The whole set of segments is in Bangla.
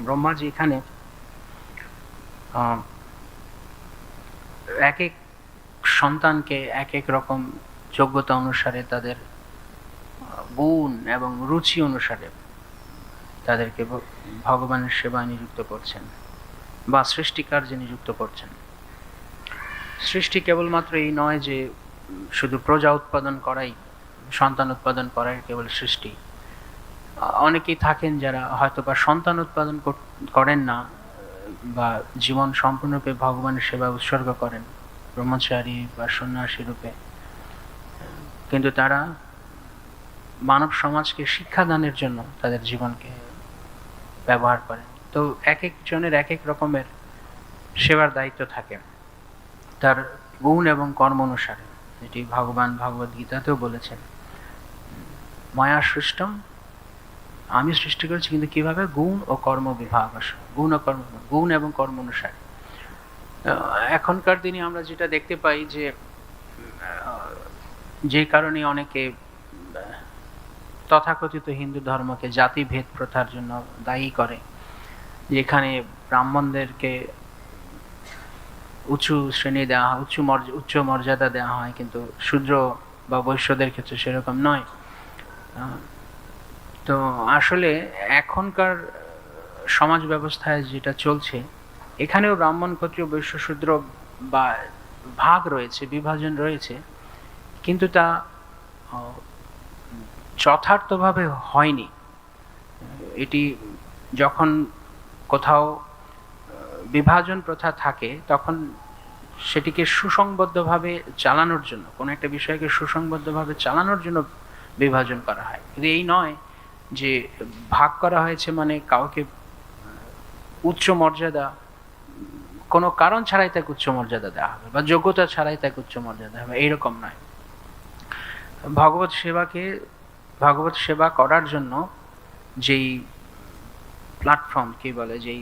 ব্রহ্মাজি এখানে এক এক সন্তানকে এক এক রকম যোগ্যতা অনুসারে তাদের গুণ এবং রুচি অনুসারে তাদেরকে ভগবানের সেবায় নিযুক্ত করছেন বা সৃষ্টিকার্যে নিযুক্ত করছেন। সৃষ্টি কেবলমাত্র এই নয় যে শুধু প্রজা উৎপাদন করাই, সন্তান উৎপাদন করাই কেবল সৃষ্টি। অনেকেই থাকেন যারা হয়তো বা সন্তান উৎপাদন করেন না, বা জীবন সম্পূর্ণরূপে ভগবানের সেবা উৎসর্গ করেন, ব্রহ্মচারী বা সন্ন্যাসী রূপে। কিন্তু তারা মানব সমাজকে শিক্ষাদানের জন্য তাদের জীবনকে ব্যবহার করেন। তো এক একজনের এক এক রকমের সেবার দায়িত্ব থাকে, তার গুণ এবং কর্ম অনুসারে। এটি ভগবান ভগবদ্গীতাতেও বলেছেন, মায়া সৃষ্টম আমি সৃষ্টি করেছি কিন্তু কীভাবে? গুণ ও কর্ম বিভাগ। গুণ ও কর্ম গুণ এবং কর্ম অনুসারে। এখনকার দিনে আমরা যেটা দেখতে পাই যে যে কারণে অনেকে তথাকথিত হিন্দু ধর্মকে জাতিভেদ প্রথার জন্য দায়ী করে, যেখানে ব্রাহ্মণদেরকে উঁচু শ্রেণি দেওয়া হয় উচ্চ উচ্চ মর্যাদা দেওয়া হয়, কিন্তু শূদ্র বা বৈশ্যদের ক্ষেত্রে সেরকম নয়। তো আসলে এখনকার সমাজ ব্যবস্থায় যেটা চলছে, এখানেও ব্রাহ্মণ ক্ষত্রিয় বৈশ্য শূদ্র বা ভাগ রয়েছে, বিভাজন রয়েছে, কিন্তু তা যথার্থভাবে হয়নি। এটি যখন কোথাও বিভাজন প্রথা থাকে, তখন সেটিকে সুসংবদ্ধভাবে চালানোর জন্য, কোনো একটা বিষয়কে সুসংবদ্ধভাবে চালানোর জন্য বিভাজন করা হয়। কিন্তু এই নয় যে ভাগ করা হয়েছে মানে কাউকে উচ্চ মর্যাদা, কোনো কারণ ছাড়াই তাকে উচ্চ মর্যাদা দেওয়া হবে বা যোগ্যতা ছাড়াই তাকে উচ্চ মর্যাদা হবে, এইরকম নয়। ভগবত সেবাকে, ভগবত সেবা করার জন্য যেই প্ল্যাটফর্ম কি বলে, যেই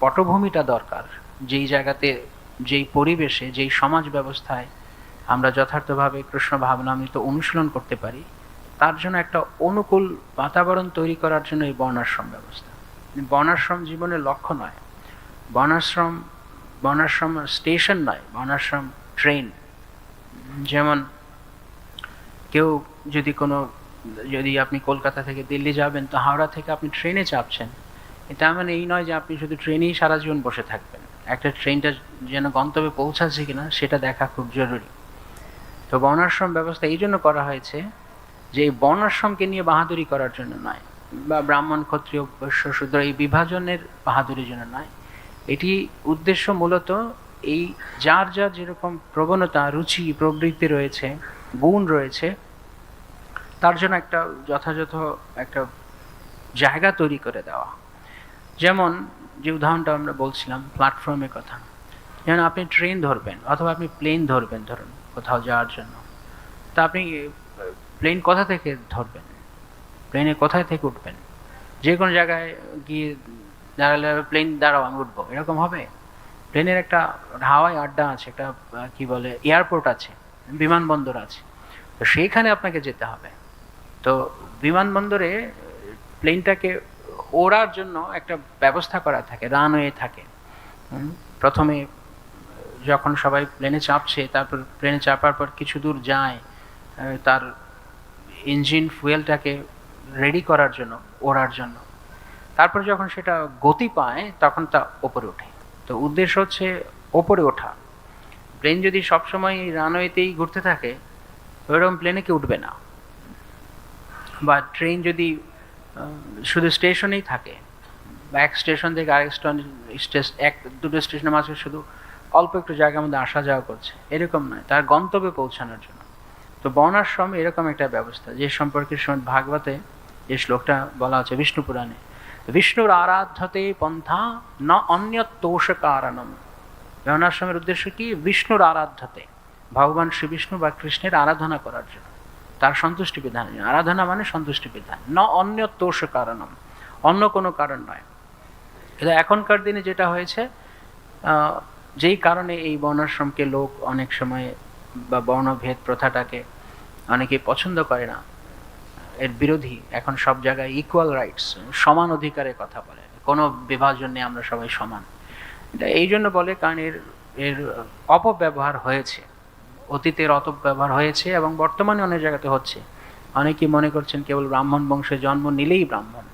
পটভূমিটা দরকার, যেই জায়গাতে, যেই পরিবেশে, যেই সমাজ ব্যবস্থায় আমরা যথার্থভাবে কৃষ্ণ ভাবনামৃত অনুশীলন করতে পারি তার জন্য একটা অনুকূল বাতাবরণ তৈরি করার জন্য এই বর্ণাশ্রম ব্যবস্থা। বর্ণাশ্রম জীবনের লক্ষ্য নয়। বর্ণাশ্রম বর্ণাশ্রম স্টেশন নয়, বর্ণাশ্রম ট্রেন। যেমন কেউ যদি কোনো, যদি আপনি কলকাতা থেকে দিল্লি যাবেন, তো হাওড়া থেকে আপনি ট্রেনে চাপছেন। এটা মানে এই নয় যে আপনি শুধু ট্রেনেই সারা জীবন বসে থাকবেন। একটা ট্রেনটা যেন গন্তব্যে পৌঁছাচ্ছে কিনা, সেটা দেখা খুব জরুরি। তো বর্ণাশ্রম ব্যবস্থা এই জন্য করা হয়েছে যে এই বর্ণাশ্রমকে নিয়ে বাহাদুরি করার জন্য নয়, বা ব্রাহ্মণ, ক্ষত্রিয়, বৈশ্য, শূদ্র এই বিভাজনের বাহাদুরির জন্য নয়। এটি উদ্দেশ্য মূলত এই যার যার যেরকম প্রবণতা, রুচি, প্রবৃত্তি রয়েছে, গুণ রয়েছে, তার জন্য একটা যথাযথ একটা জায়গা তৈরি করে দেওয়া। যেমন যে উদাহরণটা আমরা বলছিলাম প্ল্যাটফর্মের কথা। যেমন আপনি ট্রেন ধরবেন, অথবা আপনি প্লেন ধরবেন, ধরুন কোথাও যাওয়ার জন্য। তা আপনি প্লেন কোথা থেকে ধরবেন? প্লেনে কোথায় থেকে উঠবেন? যে কোনো জায়গায় গিয়ে দাঁড়ালে প্লেন দাঁড়াও, আমি উঠবো। এরকম হবে? প্লেনের একটা হাওয়াই আড্ডা আছে, একটা কি বলে, এয়ারপোর্ট আছে, বিমানবন্দর আছে। তো সেইখানে আপনাকে যেতে হবে। তো বিমানবন্দরে প্লেনটাকে ওড়ার জন্য একটা ব্যবস্থা করা থাকে, রানওয়ে থাকে। প্রথমে যখন সবাই প্লেনে চাপছে, তারপর প্লেনে চাপার পর কিছু দূর যায় তার ইঞ্জিন ফুয়েলটাকে রেডি করার জন্য, ওড়ার জন্য। তারপর যখন সেটা গতি পায়, তখন তা ওপরে ওঠে। তো উদ্দেশ্য হচ্ছে ওপরে ওঠা। প্লেন যদি সবসময় রানওয়েতেই ঘুরতে থাকে, ওইরকম প্লেনে কেউ উঠবে না। বা ট্রেন যদি শুধু স্টেশনেই থাকে, বা এক স্টেশন থেকে আরেক স্টেশন এক, দুটো স্টেশনের মাঝে শুধু অল্প একটু জায়গার মধ্যে আসা যাওয়া করছে, এরকম নয়। তার গন্তব্যে পৌঁছানোর জন্য। তো বর্ণাশ্রম এরকম একটা ব্যবস্থা, যে সম্পর্কে ভাগবতে যে শ্লোকটা বলা আছে বিষ্ণু পুরাণে। বিষ্ণুর আরাধ্যতে পন্থা না অন্য তোষ কারণম বর্ণাশ্রমের উদ্দেশ্য কি? বিষ্ণুর আরাধ্যতে। ভগবান শ্রী বিষ্ণু বা কৃষ্ণের আরাধনা করার জন্য। তার সন্তুষ্টি বিধান আরাধনা মানে সন্তুষ্টি বিধান। ন অন্য তোষ কারণম অন্য কোনো কারণ নয়। কিন্তু এখনকার দিনে যেটা হয়েছে যেই কারণে এই বর্ণাশ্রমকে লোক অনেক সময় বা বর্ণভেদ প্রথাটাকে অনেকে পছন্দ করে না। এর বিরোধী এখন সব জায়গায় ইকুয়াল রাইটস সমান অধিকারের কথা বলে। কোনো বিভাজন নেই, আমরা সবাই সমান। এটা এই জন্য বলে কারণ এর এর অপব্যবহার হয়েছে। অতীতের অপব্যবহার হয়েছে এবং বর্তমানে অনেক জায়গাতে হচ্ছে। অনেকেই মনে করছেন কেবল ব্রাহ্মণ বংশে জন্ম নিলেই ব্রাহ্মণ।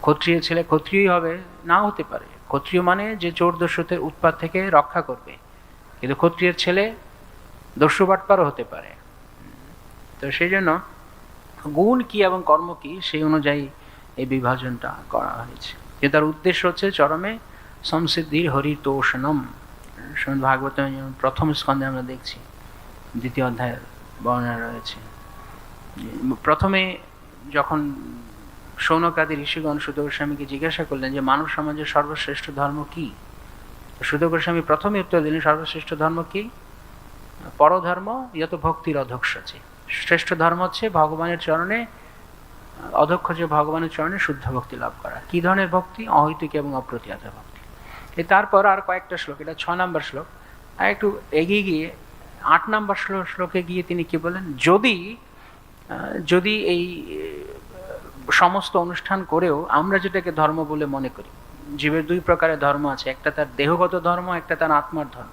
ক্ষত্রিয় ছেলে ক্ষত্রিয়ই হবে, নাও হতে পারে। ক্ষত্রিয় মানে যে চোর দস্যুতের উৎপাত থেকে রক্ষা করবে। কিন্তু ক্ষত্রিয়ের ছেলে দস্যু বাটপারও হতে পারে। তো সেই জন্য গুণ কি এবং কর্ম কি, সেই অনুযায়ী এই বিভাজনটা করা হয়েছে। যে তার উদ্দেশ্য হচ্ছে চরমে সংসিদ্ধির হরিতোষণম। শ্রীমদ ভাগবত প্রথম স্কন্ধে আমরা দেখছি, দ্বিতীয় অধ্যায়ের বর্ণনা রয়েছে। প্রথমে যখন সৌনকাদি ঋষিগণ সুদ জিজ্ঞাসা করলেন যে, মানব সমাজের সর্বশ্রেষ্ঠ ধর্ম কি? সুদ গোস্বামী প্রথমে উত্তর দিলেন সর্বশ্রেষ্ঠ ধর্ম কি? পরধর্ম, ইয়ত ভক্তির অধক্ষছে শ্রেষ্ঠ ধর্ম হচ্ছে ভগবানের চরণে, অধক্ষ যে ভগবানের চরণে শুদ্ধ ভক্তি লাভ করা। কি ধরনের ভক্তি? অহৈতুক এবং অপ্রতিহত ভক্তি। তারপর আর কয়েকটা শ্লোক, এটা ছ নম্বর শ্লোক। আর একটু এগিয়ে গিয়ে আট নম্বর শ্লোক শ্লোকে গিয়ে তিনি কি বলেন? যদি যদি এই সমস্ত অনুষ্ঠান করেও আমরা যেটাকে ধর্ম বলে মনে করি জীবের দুই প্রকারের ধর্ম আছে। একটা তার দেহগত ধর্ম, একটা তার আত্মার ধর্ম।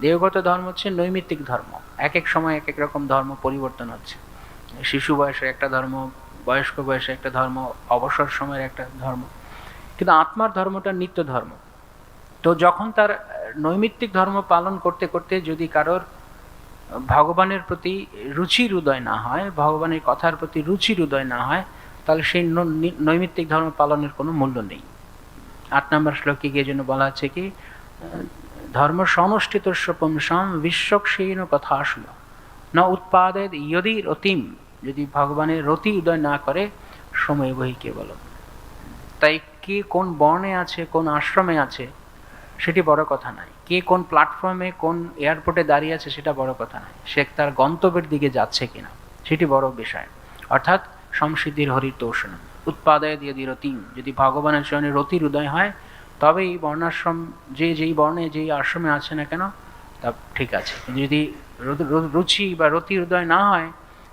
দেহগত ধর্ম হচ্ছে নৈমিত্তিক ধর্ম। এক এক সময় এক এক রকম ধর্ম পরিবর্তন হচ্ছে। শিশু বয়সে একটা ধর্ম, বয়স্ক বয়সে একটা ধর্ম, অবসর সময়ের একটা ধর্ম। কিন্তু আত্মার ধর্মটা নিত্য ধর্ম। তো যখন তার নৈমিত্তিক ধর্ম পালন করতে করতে যদি কারোর ভগবানের প্রতি রুচির উদয় না হয়, ভগবানের কথার প্রতি রুচির উদয় না হয়, তাহলে সেই নৈমিত্তিক ধর্ম পালনের কোনো মূল্য নেই। আট নম্বর শ্লোকে গিয়ে জন্য বলা আছে কি, ধর্ম সমষ্টিত পুংসাম বিশ্বক্ষীণ কথা আসলো না উৎপাদের ইয়দি রতিম, যদি ভগবানের রতি উদয় না করে, সময় বহি কেবল। তাই কে কোন বর্ণে আছে, কোন আশ্রমে আছে, সেটি বড় কথা নয়। কে কোন প্ল্যাটফর্মে, কোন এয়ারপোর্টে দাঁড়িয়ে আছে, সেটা বড় কথা নয়। সে তার গন্তব্যের দিকে যাচ্ছে কিনা, সেটি বড় বিষয়। অর্থাৎ সমসিদ্ধির হরিতোষণ উৎপাদয় দিয়ে দিয়ে রতিম যদি ভগবানের চরণে রতির উদয় হয়, তবেই বর্ণাশ্রম, যে যেই বর্ণে যেই আশ্রমে আছে না কেন, তা ঠিক আছে। যদি রুচি বা রতির উদয় না হয়,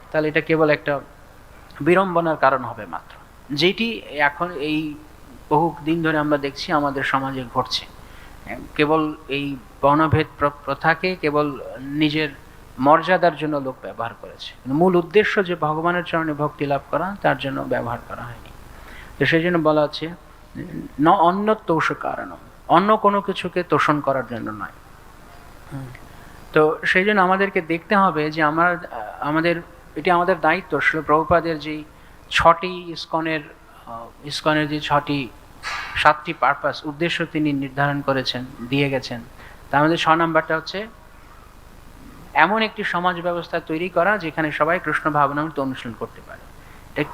তাহলে এটা কেবল একটা বিড়ম্বনার কারণ হবে মাত্র। যেটি এখন এই বহু দিন ধরে আমরা দেখছি আমাদের সমাজে ঘটছে। কেবল এই বর্ণভেদ প্রথাকে কেবল নিজের মর্যাদার জন্য লোক ব্যবহার করেছে। মূল উদ্দেশ্য যে ভগবানের চরণে ভক্তি লাভ করা, তার জন্য ব্যবহার করা হয়নি। তো সেই জন্য বলা আছে, ন অন্য তোষ কারণ অন্য কোনো কিছুকে তোষণ করার জন্য নয়। তো সেই জন্য আমাদেরকে দেখতে হবে যে আমার, আমাদের, এটি আমাদের দায়িত্ব। শিল প্রভুপাদের যে ছটি ইস্কনের ইস্কনের যে ছটি, সাতটি পারপাস উদ্দেশ্য তিনি নির্ধারণ করেছেন, দিয়ে গেছেন। তার মধ্যে ছ নাম্বারটা হচ্ছে এমন একটি সমাজ ব্যবস্থা তৈরি করা যেখানে সবাই কৃষ্ণ ভাবনা ভাবনামৃত অনুশীলন করতে পারে। এটা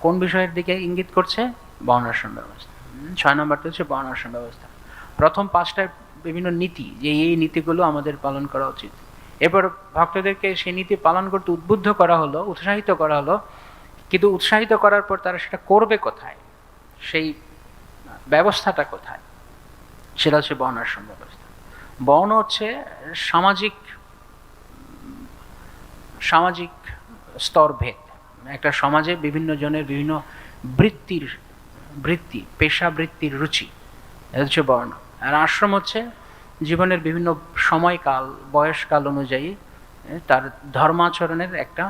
কোন বিষয়ের দিকে ইঙ্গিত করছে? বর্ণাশ্রম ব্যবস্থা। ছয় নম্বরটা হচ্ছে বর্ণাশ্রম ব্যবস্থা। প্রথম পাঁচটার বিভিন্ন নীতি, যে এই নীতিগুলো আমাদের পালন করা উচিত। এরপর ভক্তদেরকে সেই নীতি পালন করতে উদ্বুদ্ধ করা হলো, উৎসাহিত করা হলো, কিন্তু উৎসাহিত করার পর তারা সেটা করবে কোথায়? সেই ব্যবস্থাটা কোথায়? সেটা হচ্ছে বর্ণাশ্রম ব্যবস্থা। বর্ণ হচ্ছে সামাজিক সামাজিক স্তরভেদ একটা সমাজে বিভিন্ন জনের বিভিন্ন বৃত্তির, বৃত্তি, পেশা বৃত্তির রুচি হচ্ছে বর্ণ। আর আশ্রম হচ্ছে জীবনের বিভিন্ন সময়কাল, বয়সকাল অনুযায়ী তার ধর্মাচরণের একটা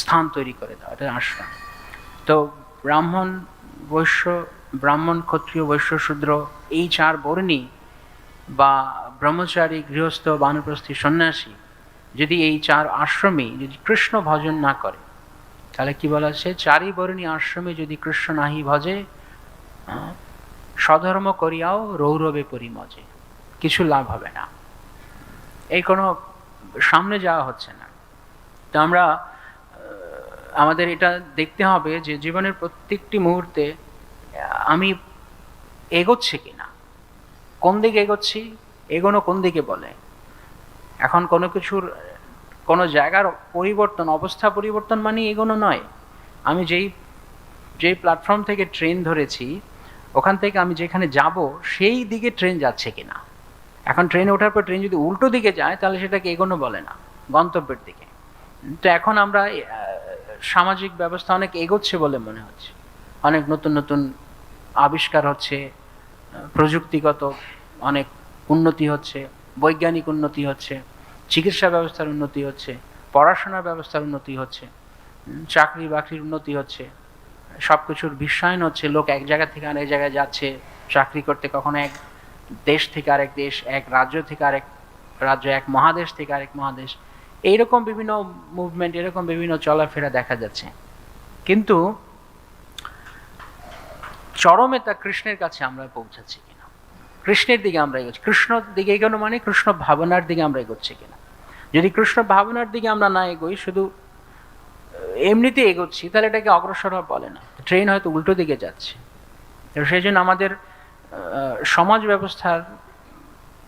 স্থান তৈরি করে দেওয়া, এটা আশ্রম। তো ব্রাহ্মণ বৈশ্য, ব্রাহ্মণ, ক্ষত্রিয়, বৈশ্য, শূদ্র, এই চার বর্ণী বা ব্রহ্মচারী, গৃহস্থ, বানপ্রস্থী, সন্ন্যাসী যদি এই চার আশ্রমে যদি কৃষ্ণ ভজন না করে, তাহলে কি বলা আছে চারি বর্ণী আশ্রমে যদি কৃষ্ণ নাহি ভজে, স্বধর্ম করিয়াও রৌরবে পরিমজে, কিছু লাভ হবে না। এই কোনো সামনে যাওয়া হচ্ছে না। তো আমরা আমাদের এটা দেখতে হবে যে জীবনের প্রত্যেকটি মুহূর্তে, আমি এগোচ্ছি কিনা? কোন দিকে এগোচ্ছি? এগোনো কোন দিকে বলে? এখন কোনো কিছুর, কোনো জায়গার পরিবর্তন, অবস্থা পরিবর্তন মানে এগোনো নয়। আমি যেই যেই প্ল্যাটফর্ম থেকে ট্রেন ধরেছি, ওখান থেকে আমি যেখানে যাব, সেই দিকে ট্রেন যাচ্ছে কিনা। এখন ট্রেনে ওঠার পর ট্রেন যদি উল্টো দিকে যায়, তাহলে সেটাকে এগোনো বলে না, গন্তব্যের দিকে। তো এখন আমরা সামাজিক ব্যবস্থা অনেক এগোচ্ছে বলে মনে হচ্ছে। অনেক নতুন নতুন আবিষ্কার হচ্ছে, প্রযুক্তিগত অনেক উন্নতি হচ্ছে। বৈজ্ঞানিক উন্নতি হচ্ছে, চিকিৎসা ব্যবস্থার উন্নতি হচ্ছে পড়াশোনার ব্যবস্থার উন্নতি হচ্ছে চাকরি বাকরির উন্নতি হচ্ছে। সব কিছুর বিশ্বায়ন হচ্ছে, লোক এক জায়গা থেকে আরেক জায়গায় যাচ্ছে, চাকরি করতে কখনো এক দেশ থেকে আরেক দেশ, এক রাজ্য থেকে আরেক রাজ্য, এক মহাদেশ থেকে আরেক মহাদেশ, এইরকম বিভিন্ন মুভমেন্ট এরকম বিভিন্ন চলাফেরা দেখা যাচ্ছে। কিন্তু চরমে তা কৃষ্ণের কাছে আমরা পৌঁছাচ্ছি। কৃষ্ণের দিকে আমরা এগোচ্ছি। কৃষ্ণর দিকে এগোনো মানে কৃষ্ণ ভাবনার দিকে আমরা এগোচ্ছি কিনা। যদি কৃষ্ণ ভাবনার দিকে আমরা না এগোই, শুধু এমনিতে এগোচ্ছি, তাহলে এটাকে অগ্রসর হওয়া বলে না। ট্রেন হয়তো উল্টো দিকে যাচ্ছে। সেই জন্য আমাদের সমাজ ব্যবস্থার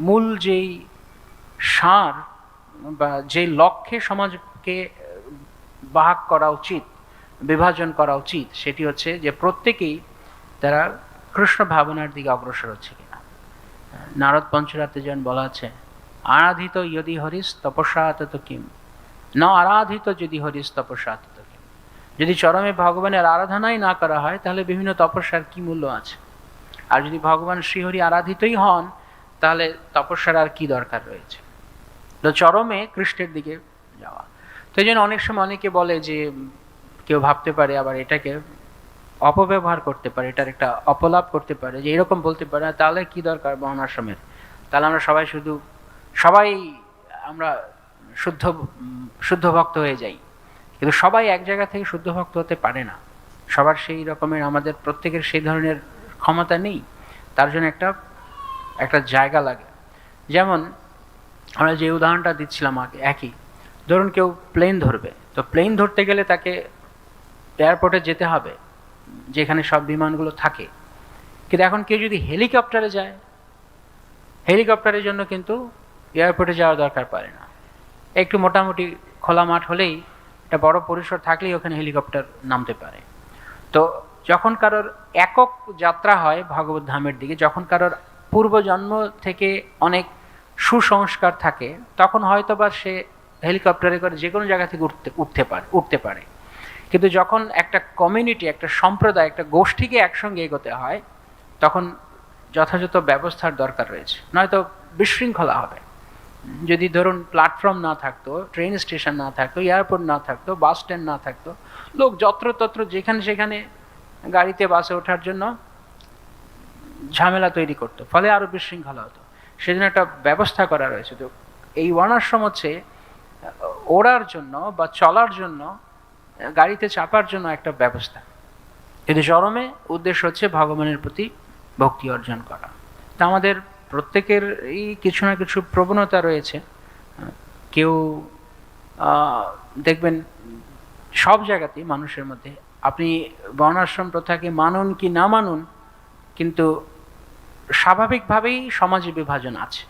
মূল যেই সার বা যে লক্ষ্যে সমাজকে ভাগ করা উচিত, বিভাজন করা উচিত, সেটি হচ্ছে যে প্রত্যেকেই তারা কৃষ্ণ ভাবনার দিকে অগ্রসর হচ্ছে নারদ পঞ্চরাতে যেমন বলা আছে, আরাধিত যদি হরিস তপস্যাত কিম? ন, আরাধিত যদি হরিস তপস্যাত কিম? যদি চরমে ভগবানের আরাধনাই না করা হয়, তাহলে বিভিন্ন তপস্যার কি মূল্য আছে? আর যদি ভগবান শ্রীহরি আরাধিতই হন, তাহলে তপস্যার আর কি দরকার রয়েছে? তো চরমে কৃষ্ণের দিকে যাওয়া। তো এই জন্য অনেক সময় অনেকে বলে যে, কেউ ভাবতে পারে আবার এটাকে অপব্যবহার করতে পারে, এটার একটা অপলাপ করতে পারে, যে এরকম বলতে পারে তাহলে কি দরকার বর্ণাশ্রমের তাহলে আমরা সবাই শুধু, সবাই আমরা শুদ্ধ শুদ্ধ ভক্ত হয়ে যাই। কিন্তু সবাই এক জায়গা থেকে শুদ্ধ ভক্ত হতে পারে না। সবার সেই রকমের, আমাদের প্রত্যেকের সেই ধরনের ক্ষমতা নেই। তার জন্য একটা একটা জায়গা লাগে। যেমন, আমরা যে উদাহরণটা দিচ্ছিলাম আগে, একই। ধরুন কেউ প্লেন ধরবে। তো প্লেন ধরতে গেলে তাকে এয়ারপোর্টে যেতে হবে। যেখানে সব বিমানগুলো থাকে। কিন্তু এখন কেউ যদি হেলিকপ্টারে যায়, হেলিকপ্টারের জন্য কিন্তু এয়ারপোর্টে যাওয়ার দরকার পড়ে না। একটু মোটামুটি খোলা মাঠ হলেই একটা বড় পরিসর থাকলেই ওখানে হেলিকপ্টার নামতে পারে। তো যখন কারোর একক যাত্রা হয় ভগবত ধামের দিকে, যখন কারোর পূর্বজন্ম থেকে অনেক সুসংস্কার থাকে, তখন হয়তো বা সে হেলিকপ্টারে করে যে কোনো জায়গা থেকে উঠতে উঠতে পারে উঠতে পারে। কিন্তু যখন একটা কমিউনিটি একটা সম্প্রদায়, একটা গোষ্ঠীকে একসঙ্গে এগোতে হয়, তখন যথাযথ ব্যবস্থার দরকার রয়েছে। নয়তো বিশৃঙ্খলা হবে। যদি ধরুন প্ল্যাটফর্ম না থাকতো ট্রেন স্টেশন না থাকতো এয়ারপোর্ট না থাকতো বাস স্ট্যান্ড না থাকতো, লোক যত্রতত্র যেখানে সেখানে গাড়িতে বাসে ওঠার জন্য ঝামেলা তৈরি করতো, ফলে আরও বিশৃঙ্খলা হতো। সেজন্য একটা ব্যবস্থা করা রয়েছে। তো এই ওয়ানাশ্রম হচ্ছে ওড়ার জন্য বা চলার জন্য গাড়িতে চাপার জন্য একটা ব্যবস্থা। কিন্তু চরমে উদ্দেশ্য হচ্ছে ভগবানের প্রতি ভক্তি অর্জন করা। তা আমাদের প্রত্যেকের এই কিছু না কিছু প্রবণতা রয়েছে। কেউ দেখবেন সব জায়গাতেই মানুষের মধ্যে, আপনি বর্ণাশ্রম প্রথাকে মানুন কি না মানুন, কিন্তু স্বাভাবিকভাবেই সমাজে বিভাজন আছে।